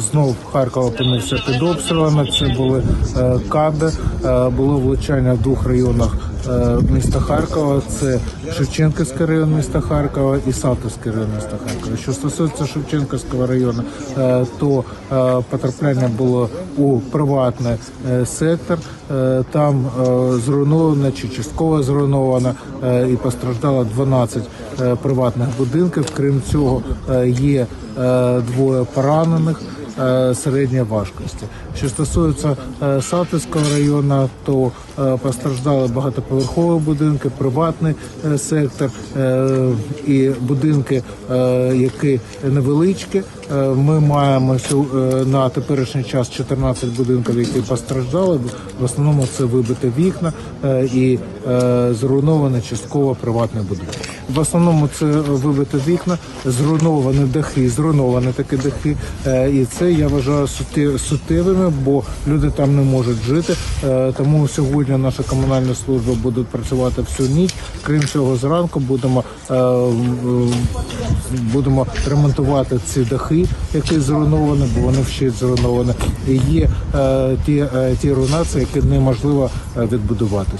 знов Харкова опинився під обстрілами. Це були е, каби, е, було влучання в двох районах е, міста Харкова. Це Шевченківський район міста Харкова і Салтовський район міста Харкова. Що стосується Шевченківського району, то потрапляння було у приватний сектор. Там зруйновано чи частково зруйновано і постраждало 12 е, приватних будинків. Крім цього, є двоє поранених середньої важкості. Що стосується е, Салтівського району, то е, постраждали багатоповерхові будинки, приватний е, сектор е, і будинки, е, які невеличкі. Е, Ми маємо е, на теперішній час 14 будинків, які постраждали. В основному це вибите вікна е, і е, зруйновані частково приватний будинок. В основному це вибите вікна, зруйновані дахи, зруйновані такі дахи. Е, І це я вважаю суттє- суттєвими, бо люди там не можуть жити. Е, Тому сьогодні наша комунальна служба буде працювати всю ніч. Крім цього, зранку будемо е, будемо ремонтувати ці дахи, які зруйновані, бо вони вщить зруйновані. І є ті, ті руйнації, які неможливо е, відбудувати.